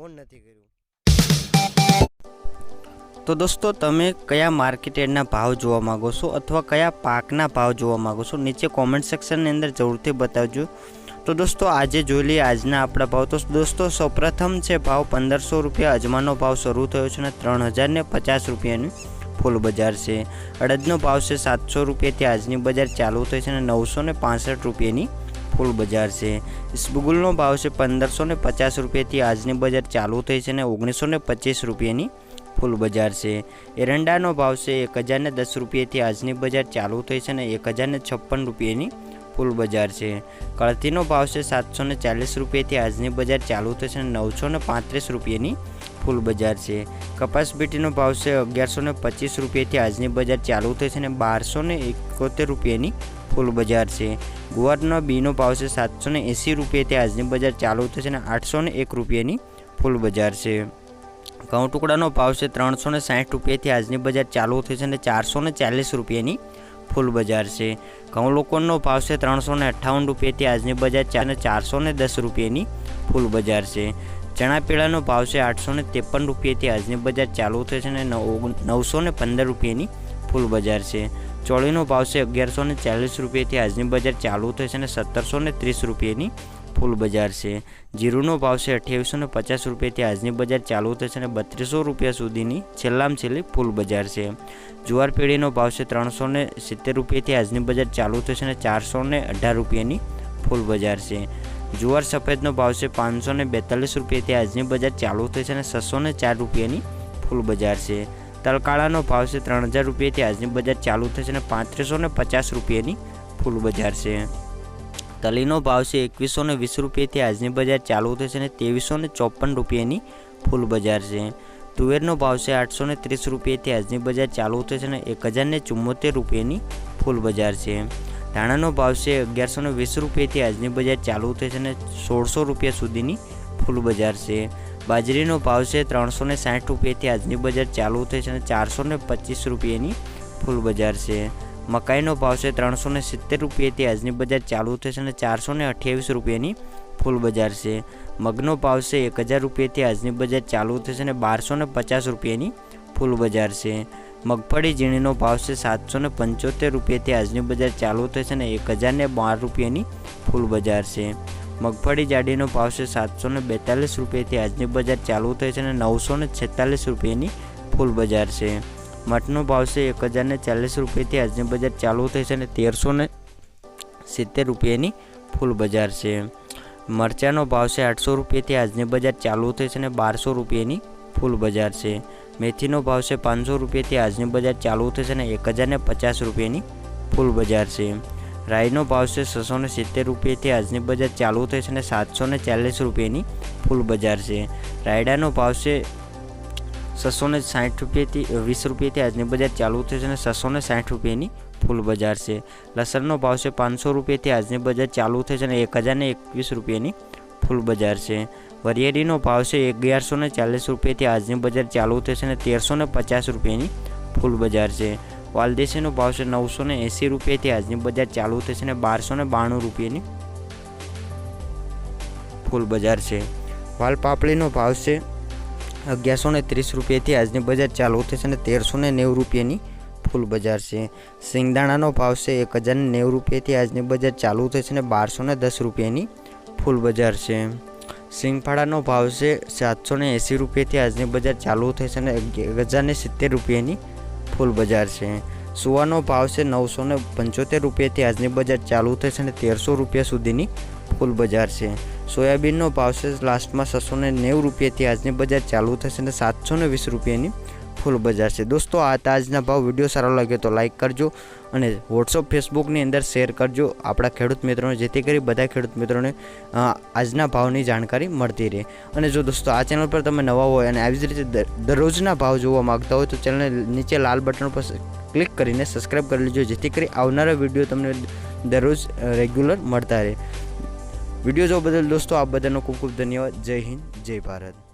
On નથી કર્યું. તો દોસ્તો, તમે કયા માર્કેટેડના ભાવ જોવા માગો છો અથવા કયા પાકના ભાવ જોવા માગો છો? નીચે કોમેન્ટ સેક્શનની અંદર જરૂરથી બતાવજો. તો દોસ્તો, આજે જોઈ લઈએ આજના આપણા ભાવ. તો દોસ્તો, સૌપ્રથમ છે ભાવ પંદરસો રૂપિયા. અજમાનો ભાવ શરૂ થયો છે અને ત્રણ હજાર ને પચાસ રૂપિયાની ફૂલ બજાર છે. અડદનો ભાવ છે સાતસો રૂપિયાથી આજની બજાર ચાલુ થઈ છે અને નવસો ને રૂપિયાની ફૂલ બજાર છે. ઇસ્બગુલનો ભાવ છે પંદરસો ને પચાસ રૂપિયાથી આજની બજાર ચાલુ થઈ છે અને ઓગણીસો ને પચીસ રૂપિયાની ફૂલ બજાર છે. એરંડાનો ભાવ છે એક હજારને દસ રૂપિયાથી આજની બજાર ચાલુ થઈ છે અને એક હજારને છપ્પન રૂપિયાની ફૂલ બજાર છે. કળથીનો ભાવ છે સાતસો ને ચાલીસ રૂપિયાથી આજની બજાર ચાલુ થઈ છે અને નવસો ને પાંત્રીસ રૂપિયાની ફૂલ બજાર છે. કપાસ બીટીનો ભાવ છે અગિયારસો ને પચીસ રૂપિયાથી આજની બજાર ચાલુ થઈ છે અને બારસો ને એકોતેર રૂપિયાની ફૂલ બજાર છે. ગુવારનો બીનો ભાવ છે સાતસો ને એંસી રૂપિયાથી આજની બજાર ચાલુ થઈ છે અને આઠસો ને એક રૂપિયાની ફૂલ બજાર છે. ઘઉં ટુકડાનો ભાવ છે ત્રણસો ને સાઠ રૂપિયાથી આજની બજાર ચાલુ થઈ છે અને ચારસો ને ચાલીસ રૂપિયાની ફૂલ બજાર છે. ઘઉં લોકોનો ભાવ છે ત્રણસો ને અઠ્ઠાવન રૂપિયાથી આજની બજાર ચારસો ને દસ રૂપિયાની ફૂલ બજાર છે. ચણા પીળાનો ભાવ છે આઠસો ને ત્રેપન રૂપિયાથી આજની બજાર ચાલુ થઈ છે અને નવ નવસો ને પંદર રૂપિયાની ફૂલ બજાર છે. ચોળીનો ભાવ છે અગિયારસો ને ચાલીસ રૂપિયાથી આજની બજાર ચાલુ છે અને સત્તરસો ને ત્રીસ રૂપિયાની ફૂલ બજાર છે. જીરુનો ભાવ છે અઠ્યાવીસો ને પચાસ રૂપિયાથી આજની બજાર ચાલુ થઈ છે અને બત્રીસો રૂપિયા સુધીની છેલ્લામાં છેલ્લી ફૂલ બજાર છે. જુવાર પેઢીનો ભાવ છે ત્રણસો ને સિત્તેર રૂપિયાથી આજની બજાર ચાલુ થઈ છે અને ચારસો ને અઢાર રૂપિયાની ફૂલ બજાર છે. જુવાર સફેદનો ભાવ છે પાંચસો ને બેતાલીસ રૂપિયાથી આજની બજાર ચાલુ થઈ છે અને છસો ને ચાર રૂપિયાની ફૂલ બજાર છે. તલકાળાનો ભાવ છે ત્રણ હજાર રૂપિયાથી આજની બજાર ચાલુ છે અને પાંત્રીસો ને પચાસ રૂપિયાની ફૂલ બજાર છે. તલીનો ભાવ છે એકવીસો ને વીસ રૂપિયાથી આજની બજાર ચાલુ છે અને ત્રેવીસો ને ચોપન રૂપિયાની ફૂલ બજાર છે. તુવેરનો ભાવ છે આઠસો ને ત્રીસ રૂપિયાથી આજની બજાર ચાલુ છે અને એક હજાર ને ચુમ્મોતેર રૂપિયાની ફૂલ બજાર છે. ધાણાનો ભાવ છે અગિયારસો ને વીસ રૂપિયાથી આજની બજાર ચાલુ થઈ છે અને સોળસો રૂપિયા સુધીની ફૂલ બજાર છે. બાજરીનો ભાવ છે ત્રણસો ને સાઠ રૂપિયાથી આજની બજાર ચાલુ થઈ છે અને ચારસો ને પચીસ રૂપિયાની ફૂલ બજાર છે. મકાઈનો ભાવ છે ત્રણસો ને સિત્તેર રૂપિયાથી આજની બજાર ચાલુ થઈ છે અને ચારસો ને અઠ્યાવીસ રૂપિયાની ફૂલ બજાર છે. મગનો ભાવ છે એક હજાર રૂપિયાથી આજની બજાર ચાલુ થઈ છે અને બારસો ને પચાસ રૂપિયાની ફૂલ બજાર છે. મગફળી ઝીણીનો ભાવ છે સાતસો ને પંચોતેર રૂપિયાથી આજની બજાર ચાલુ થશે અને એક હજાર ને બાર રૂપિયાની ફૂલ બજાર છે. મગફળી જાડીનો ભાવ છે સાતસો ને બેતાલીસ રૂપિયાથી આજની બજાર ચાલુ થઈ છે અને નવસો ને છેતાલીસ રૂપિયાની ફૂલ બજાર છે. મઠનો ભાવ છે એક હજાર ને ચાલીસ રૂપિયાથી આજની બજાર ચાલુ થઈ છે અને તેરસો ને સિત્તેર રૂપિયાની ફૂલ બજાર છે. મરચાંનો ભાવ છે આઠસો રૂપિયાથી આજની બજાર ચાલુ થઈ છે અને બારસો રૂપિયાની ફૂલ બજાર છે. મેથીનો ભાવ છે પાંચસો રૂપિયાથી આજની બજાર ચાલુ થશે અને એક હજારને પચાસ રૂપિયાની ફૂલ બજાર છે. રાઈનો ભાવ છે છસો ને સિત્તેર રૂપિયાથી આજની બજાર ચાલુ થશે અને સાતસો ને ચાલીસ રૂપિયાની ફૂલ બજાર છે. રાયડાનો ભાવ છે છસો ને સાઠ રૂપિયાથી વીસ રૂપિયાથી આજની બજાર ચાલુ થશે અને છસો ને સાઠ રૂપિયાની ફૂલ બજાર છે. લસણનો ભાવ છે પાંચસો રૂપિયાથી આજની બજાર ચાલુ થશે અને એક હજારને એકવીસ રૂપિયાની ફૂલ બજાર છે. વરિયાળીનો ભાવ છે અગિયારસો ને ચાલીસ રૂપિયાથી આજની બજાર ચાલુ થશે અને તેરસો ને પચાસ રૂપિયાની ફૂલ બજાર છે. વાલદેસીનો ભાવ છે નવસો ને એંસી રૂપિયાથી આજની બજાર ચાલુ થશે અને બારસો ને બાણું રૂપિયાની ફૂલ બજાર છે. વાલપાપડીનો ભાવ છે અગિયારસો ને ત્રીસ રૂપિયાથી આજની બજાર ચાલુ થશે અને તેરસો ને નેવું રૂપિયાની ફૂલ બજાર છે. સિંગદાણાનો ભાવ છે એક હજાર નેવું રૂપિયાથી આજની બજાર ચાલુ થશે અને બારસો ને દસ રૂપિયાની ફૂલ બજાર છે. સિંગફાળાનો ભાવ છે સાતસો ને એંસી રૂપિયાથી આજની બજાર ચાલુ થઈ છે અને હજાર ને સિત્તેર રૂપિયાની ફૂલ બજાર છે. સુવાનો ભાવ છે નવસો ને પંચોતેર રૂપિયાથી આજની બજાર ચાલુ થશે અને તેરસો રૂપિયા સુધીની ફૂલ બજાર છે. સોયાબીનનો ભાવ છે લાસ્ટમાં છસો ને નેવું રૂપિયાથી આજની બજાર ચાલુ થશે અને સાતસો ને વીસ રૂપિયાની ફૂલ બજાર છે. દોસ્તો, આ તાજના ભાવ વીડિયો સારો લાગ્યો તો લાઈક કરજો અને વોટ્સઅપ ફેસબુકની અંદર શેર કરજો. આપણા ખેડૂત મિત્રોને, જેથી કરી બધા ખેડૂત મિત્રોને આજના ભાવની જાણકારી મળતી રહે. અને જો દોસ્તો, આ ચેનલ પર તમે નવા હોય અને આવી જ રીતે દરરોજના ભાવ જોવા માગતા હોય તો ચેનલને નીચે લાલ બટન પર ક્લિક કરીને સબસ્ક્રાઈબ કરી લેજો, જેથી કરી આવનારા વીડિયો તમને દરરોજ રેગ્યુલર મળતા રહે. વીડિયો જોવા બદલ દોસ્તો, આપ બધાનો ખૂબ ખૂબ ધન્યવાદ. જય હિન્દ, જય ભારત.